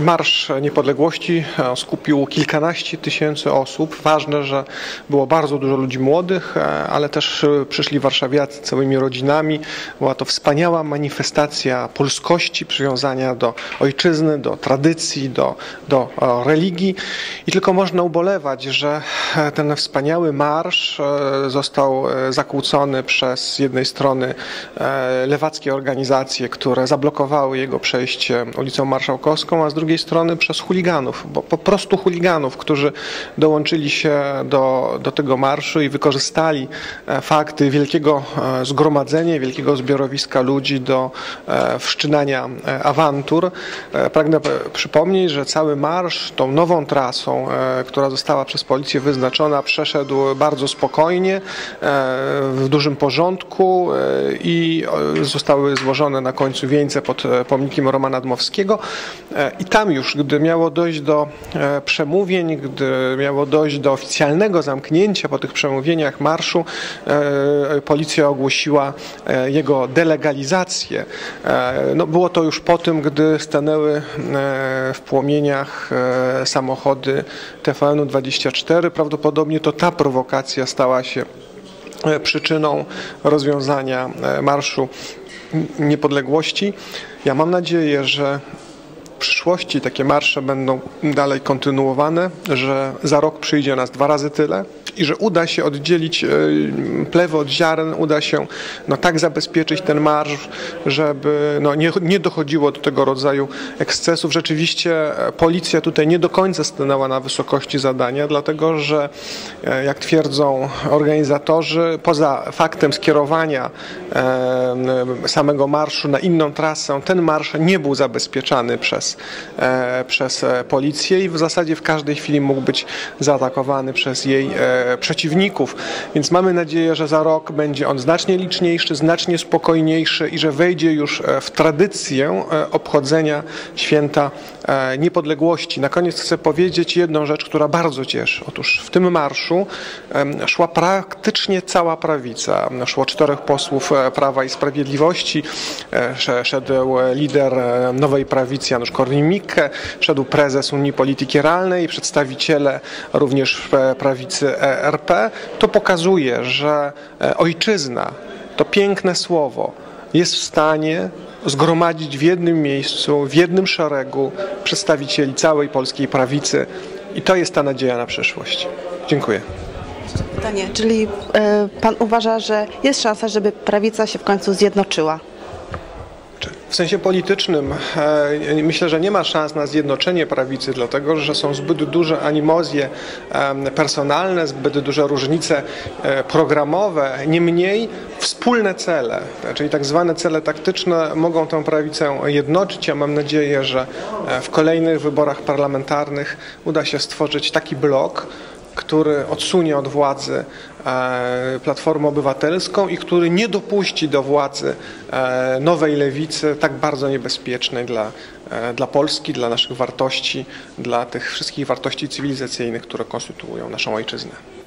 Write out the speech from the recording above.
Marsz Niepodległości e, skupił kilkanaście tysięcy osób. Ważne, że było bardzo dużo ludzi młodych, e, ale też e, przyszli warszawiacy całymi rodzinami. Była to wspaniała manifestacja polskości, przywiązania do ojczyzny, do tradycji, do, do religii. I tylko można ubolewać, że ten wspaniały marsz został zakłócony przez z jednej strony lewackie organizacje, które zablokowały jego przejście ulicą Marszałkowską, a z drugiej strony przez chuliganów, bo po prostu chuliganów, którzy dołączyli się do, do tego marszu i wykorzystali e, fakty wielkiego e, zgromadzenia, wielkiego zbiorowiska ludzi do e, wszczynania awantur. Pragnę przypomnieć, że cały marsz tą nową trasą, która została przez policję wyznaczona, przeszedł bardzo spokojnie, w dużym porządku i zostały złożone na końcu wieńce pod pomnikiem Romana Dmowskiego. I tam już, gdy miało dojść do e, przemówień, gdy miało dojść do oficjalnego zamknięcia po tych przemówieniach marszu, e, policja ogłosiła e, jego delegalizację. No, było to już po tym, gdy stanęły w płomieniach samochody TVN-u 24. Prawdopodobnie to ta prowokacja stała się przyczyną rozwiązania Marszu Niepodległości. Ja mam nadzieję, że przyszłości takie marsze będą dalej kontynuowane, że za rok przyjdzie nas dwa razy tyle i że uda się oddzielić e, plewy od ziaren, uda się no, tak zabezpieczyć ten marsz, żeby no, nie, nie dochodziło do tego rodzaju ekscesów. Rzeczywiście e, policja tutaj nie do końca stanęła na wysokości zadania, dlatego że e, jak twierdzą organizatorzy, poza faktem skierowania samego marszu na inną trasę, ten marsz nie był zabezpieczany przez, przez policję i w zasadzie w każdej chwili mógł być zaatakowany przez jej przeciwników. Więc mamy nadzieję, że za rok będzie on znacznie liczniejszy, znacznie spokojniejszy i że wejdzie już e, w tradycję e, obchodzenia święta e, niepodległości. Na koniec chcę powiedzieć jedną rzecz, która bardzo cieszy. Otóż w tym marszu szła praktycznie cała prawica. Szło czterech posłów Prawa i Sprawiedliwości, szedł lider Nowej Prawicy Janusz Korwin-Mikke, szedł prezes Unii Polityki Realnej, przedstawiciele również prawicy RP, to pokazuje, że e, ojczyzna, to piękne słowo, jest w stanie zgromadzić w jednym miejscu, w jednym szeregu przedstawicieli całej polskiej prawicy i to jest ta nadzieja na przyszłość. Dziękuję. Pytanie, czyli y, pan uważa, że jest szansa, żeby prawica się w końcu zjednoczyła? W sensie politycznym e, myślę, że nie ma szans na zjednoczenie prawicy, dlatego że są zbyt duże animozje personalne, zbyt duże różnice e, programowe. Niemniej wspólne cele, czyli tak zwane cele taktyczne mogą tę prawicę jednoczyć. Ja mam nadzieję, że e, w kolejnych wyborach parlamentarnych uda się stworzyć taki blok, który odsunie od władzy e, Platformę Obywatelską i który nie dopuści do władzy e, nowej lewicy, tak bardzo niebezpiecznej dla, e, dla Polski, dla naszych wartości, dla tych wszystkich wartości cywilizacyjnych, które konstytuują naszą ojczyznę.